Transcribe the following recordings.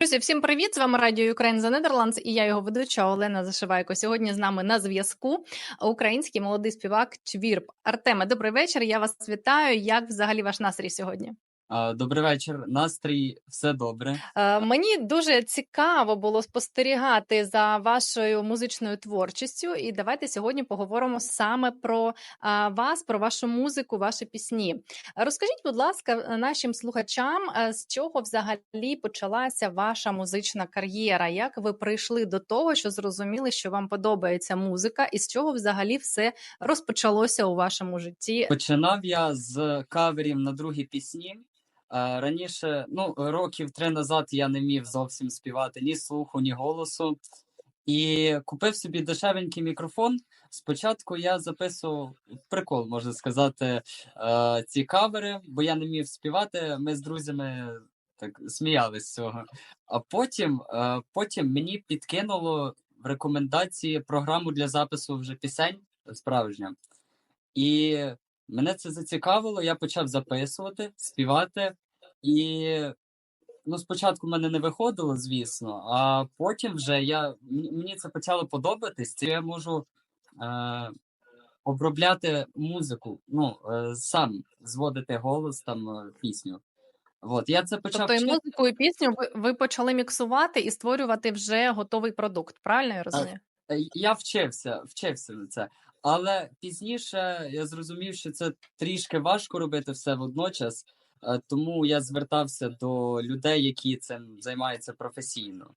Друзі, всім привіт! З вами Радіо Україн за Нідерландс і я його ведуча Олена Зашивайко. Сьогодні з нами на зв'язку український молодий співак Чвірп. Артеме, добрий вечір. Я вас вітаю. Як взагалі ваш настрій сьогодні? Добрий вечір. Настрій все добре. Е, Мені дуже цікаво було спостерігати за вашою музичною творчістю, і давайте сьогодні поговоримо саме про вас, про вашу музику, ваші пісні. Розкажіть, будь ласка, нашим слухачам, е, з чого взагалі почалася ваша музична кар'єра? Як ви прийшли до того, що зрозуміли, що вам подобається музика, і з чого взагалі все розпочалося у вашому житті? Починав я з каверів на другі пісні. Е, Раніше, ну, років три назад я не міг зовсім співати ні слуху, ні голосу. І купив собі дешевенький мікрофон. Спочатку я записував прикол, можна сказати, е, ці кавери, бо я не міг співати. Ми з друзями так сміялись з цього. А потім, е, потім мені підкинуло в рекомендації програму для запису вже пісень справжня. І мене це зацікавило, я почав записувати, співати, і ну, спочатку в мене не виходило, звісно, а потім вже я мені це почало подобатись. Це я можу е, обробляти музику, ну, е, сам зводити голос, там е, пісню. От, я це почав Тобто і музику, і пісню ви, ви почали міксувати і створювати вже готовий продукт. Правильно я розумію? Е, Я вчився, вчився на це. Але пізніше я зрозумів, що це трішки важко робити все водночас, е, тому я звертався до людей, які цим займаються професійно.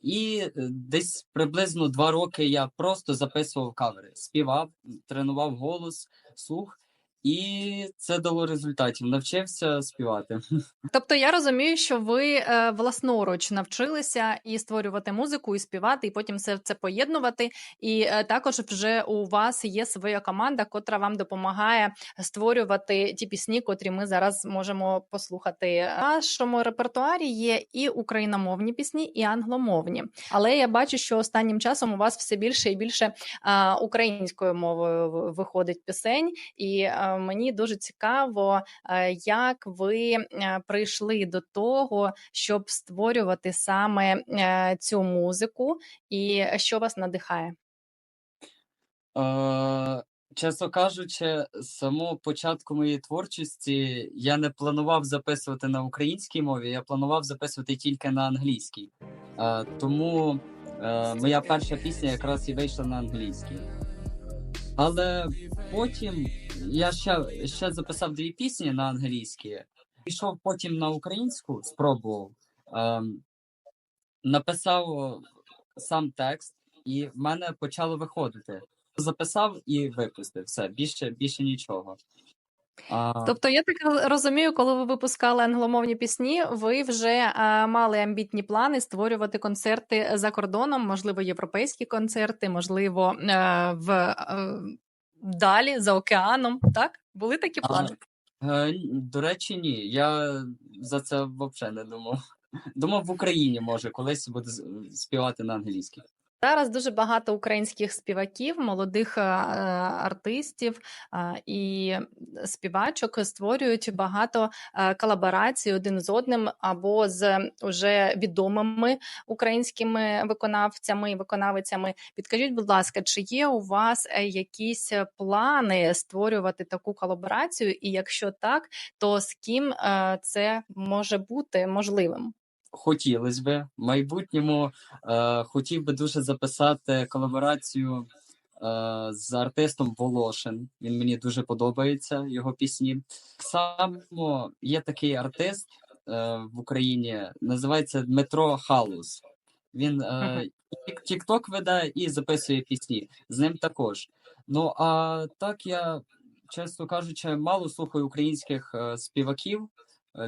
І е, десь приблизно два роки я просто записував кавери, співав, тренував голос, слух, і це дало результатів. Навчився співати. Тобто я розумію, що ви е, власноруч навчилися і створювати музику, і співати, і потім все це поєднувати. І е, також вже у вас є своя команда, котра вам допомагає створювати ті пісні, котрі ми зараз можемо послухати. В нашому репертуарі є і україномовні пісні, і англомовні. Але я бачу, що останнім часом у вас все більше і більше а, українською мовою виходить пісень, і е, мені дуже цікаво, е, як ви е, прийшли до того, щоб створювати саме е, цю музику, і що вас надихає? Е, чесно кажучи, з самого початку моєї творчості я не планував записувати на українській мові, я планував записувати тільки на англійській. Е, тому е, моя перша пісня якраз і вийшла на англійській. Але потім я ще, ще записав дві пісні на англійській, пішов потім на українську, спробував, ем, написав сам текст, і в мене почало виходити. Записав і випустив все, більше, більше нічого. А, Тобто, я так розумію, коли ви випускали англомовні пісні, ви вже е, мали амбітні плани створювати концерти за кордоном, можливо, європейські концерти, можливо, е, в е, далі за океаном. Так були такі плани? А, до речі, ні. Я за це взагалі не думав. Думав, в Україні може колись буде співати на англійській. Зараз дуже багато українських співаків, молодих е, артистів і співачок створюють багато е, колаборацій один з одним або з уже відомими українськими виконавцями і виконавицями. Підкажіть, будь ласка, чи є у вас е, якісь плани створювати таку колаборацію? І якщо так, то з ким це може бути можливим? Хотілося би. В майбутньому е, хотів би дуже записати колаборацію е, з артистом Волошин. Він мені дуже подобається, його пісні. Так само є такий артист е, в Україні, називається Дмитро Халус. Він е, тік- тік-ток веде і записує пісні. З ним також. Ну а так я, чесно кажучи, мало слухаю українських е, співаків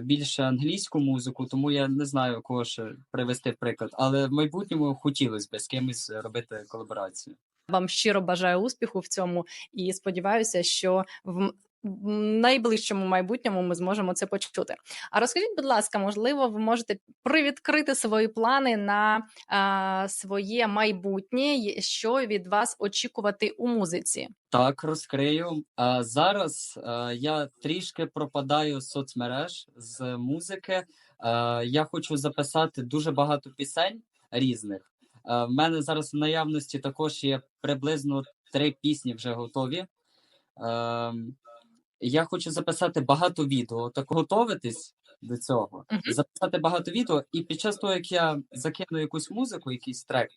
більше англійську музику, тому я не знаю кого ще привести приклад. Але в майбутньому хотілося б з кимось робити колаборацію. Вам щиро бажаю успіху в цьому і сподіваюся, що в найближчому майбутньому ми зможемо це почути. А розкажіть, будь ласка, можливо, ви можете привідкрити свої плани на а, своє майбутнє, що від вас очікувати у музиці? Так, розкрию. А зараз е, я трішки пропадаю з соцмереж з музики. Е, я хочу записати дуже багато пісень різних. Е, в мене зараз в наявності також є приблизно три пісні вже готові. Я хочу записати багато відео, так готуватись до цього, записати багато відео, і під час того, як я закину якусь музику, якийсь трек,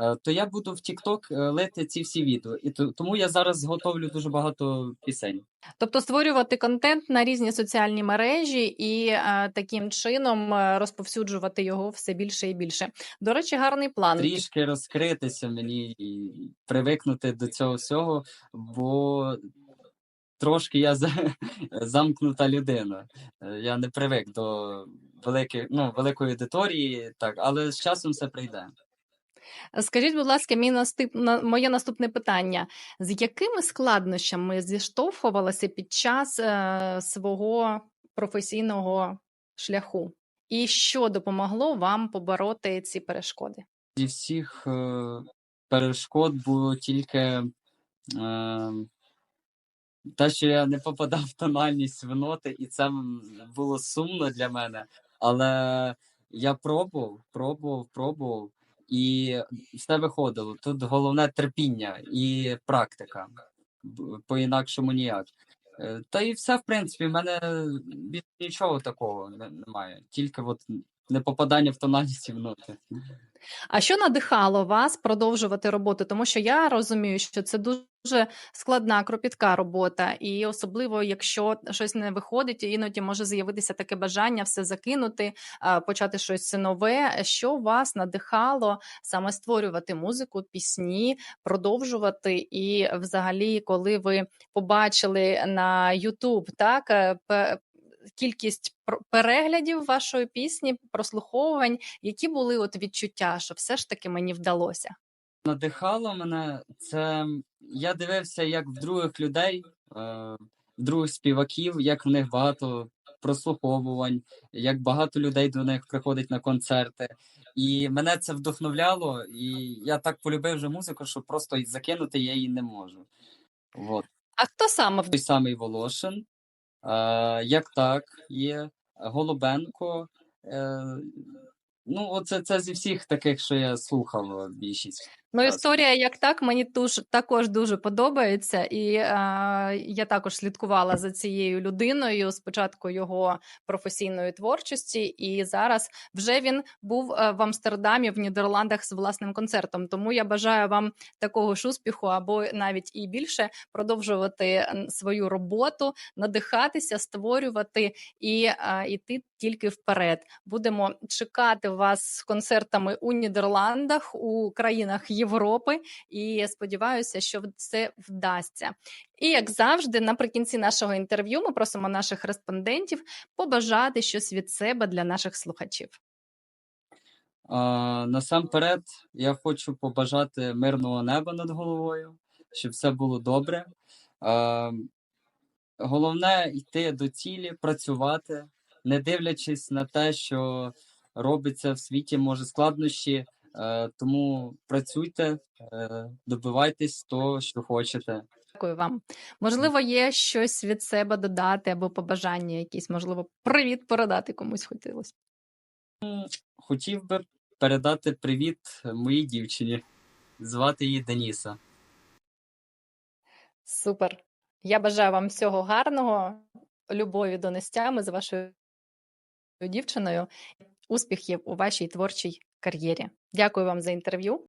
е, то я буду в TikTok е, лити ці всі відео. І то- тому я зараз готовлю дуже багато пісень. Тобто створювати контент на різні соціальні мережі і е, таким чином розповсюджувати його все більше і більше. До речі, гарний план. Трішки розкритися мені і привикнути до цього всього, бо трошки я замкнута людина. Е, Я не привик до великих, ну, великої аудиторії, так, але з часом все прийде. Скажіть, будь ласка, мій наступ... моє наступне питання: з якими складнощами зіштовхувалися під час е, свого професійного шляху? І що допомогло вам побороти ці перешкоди? Зі всіх е, перешкод було тільки е, те, що я не попадав в тональність в і це було сумно для мене. Але я пробував, пробував, пробував, і все виходило. Тут головне терпіння і практика. По-інакшому ніяк. Е, Та і все, в принципі, в мене нічого такого немає. Тільки от не попадання в тональність в ноти. А що надихало вас продовжувати роботу? Тому що я розумію, що це дуже складна, кропітка робота, і особливо, якщо щось не виходить, іноді може з'явитися таке бажання все закинути, почати щось нове. Що вас надихало саме створювати музику, пісні, продовжувати? І, взагалі, коли ви побачили на YouTube, так е, кількість переглядів вашої пісні, прослуховувань, які були от відчуття, що все ж таки мені вдалося? надихало мене, це я дивився, як в других людей, е, в других співаків, як в них багато прослуховувань, як багато людей до них приходить на концерти. І мене це вдохновляло, і я так полюбив вже музику, що просто закинути я її не можу. От. А хто саме Той самий Волошин, як так є, Голубенко. Е, ну, оце це зі всіх таких, що я слухав більшість. Ну, історія як так мені туж, також дуже подобається, і е, я також слідкувала за цією людиною спочатку його професійної творчості, і зараз вже він був е, в Амстердамі в Нідерландах з власним концертом. Тому я бажаю вам такого ж успіху, або навіть і більше продовжувати свою роботу, надихатися, створювати і е, йти тільки вперед. Будемо чекати вас з концертами у Нідерландах, у країнах Європи, і сподіваюся, що це вдасться. І як завжди, наприкінці нашого інтерв'ю, ми просимо наших респондентів побажати щось від себе для наших слухачів. А, насамперед, я хочу побажати мирного неба над головою, щоб все було добре. А, головне йти до цілі, працювати, не дивлячись на те, що робиться в світі, може складнощі. Е, тому працюйте, е, добивайтесь того, що хочете. Дякую вам. Можливо, є щось від себе додати або побажання, якісь, можливо, привіт передати комусь хотілося. Хотів би передати привіт моїй дівчині. Звати її Деніса. Супер. Я бажаю вам всього гарного, любові до нестями з вашою дівчиною, успіхів у вашій творчій кар'єрі. Дякую вам за інтерв'ю.